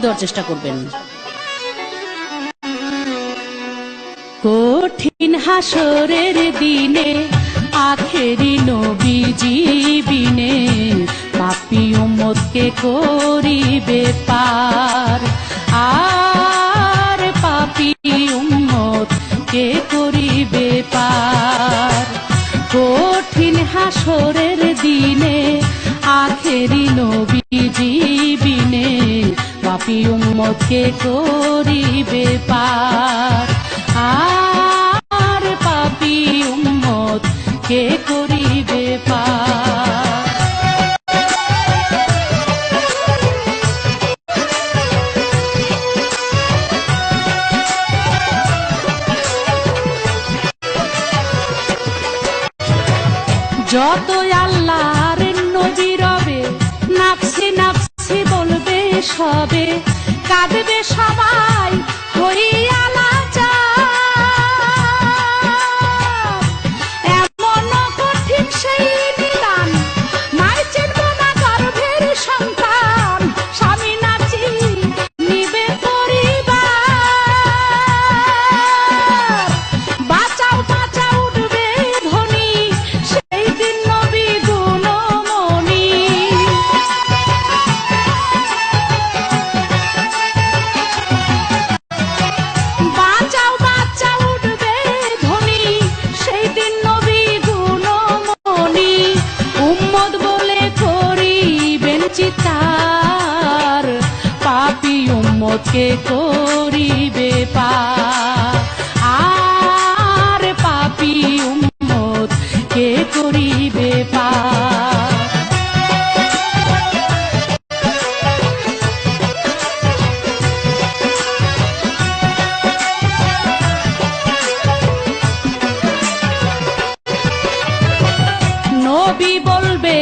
দেওয়ার চেষ্টা করবেন। কঠিন হাসরের দিনে, আখেরি নবী পাপি উম্মতকে করিবে পার। আর পাপি উম্মত কে করিবে পার। কঠিন হাসরের দিনে, আখেরি নবী জীবিনে পাপি উম্মতকে করিবে পার। আর পাপি উম্মত কে করিবে পার। যত বলবে সবে উম্মতকে করিবে পা। আর পাপি উম্মত কে করিবে পা? নবী বলবে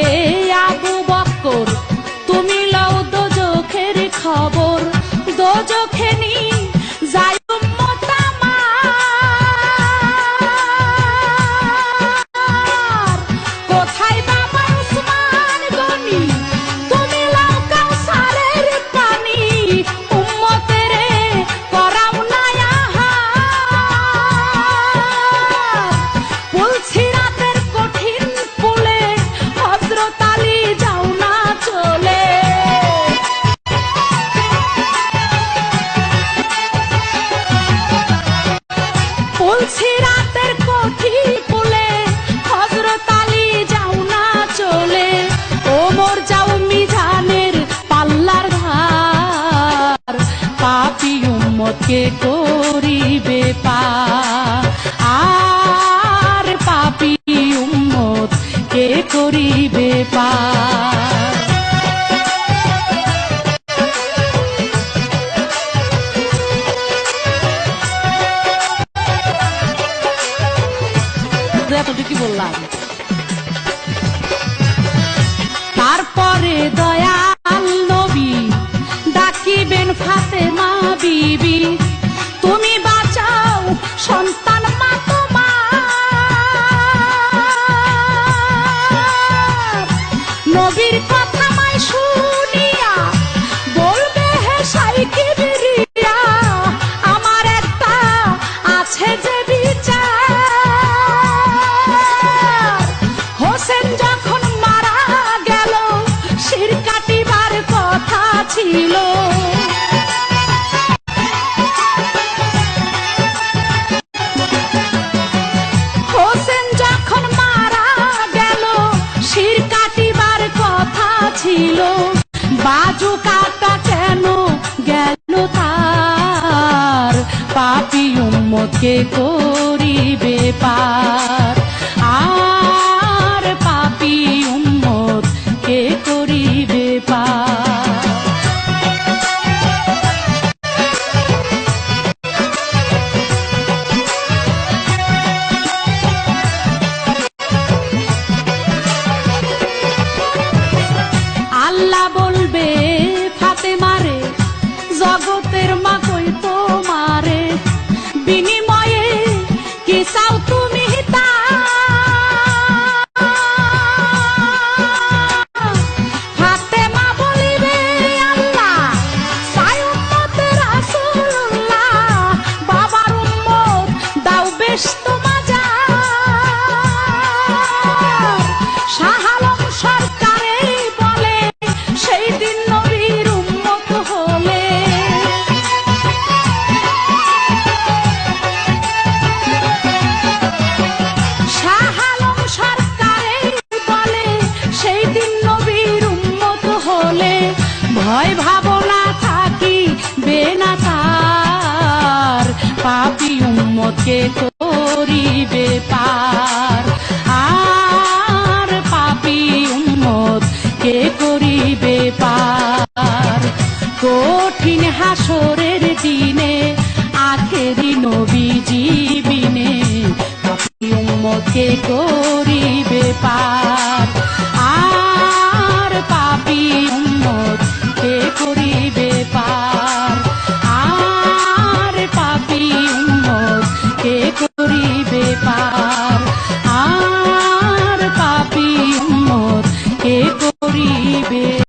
করিবে পা। এতটুকু বললাম। তারপরে দয়াল নবী ডাকিবেন ফাতেমা বিবি। শির কাটিবার কথা ছিল। বাজু কেন গেল তার? পাপি উম্মতকে করিবে পার? কে করিবে পার? আর পাপি উন্মত কে করিবে পার? কঠিন হাসরের দিনে, আখেরি নবী জীবিনে পাপি উন্মত কে করিবে পার?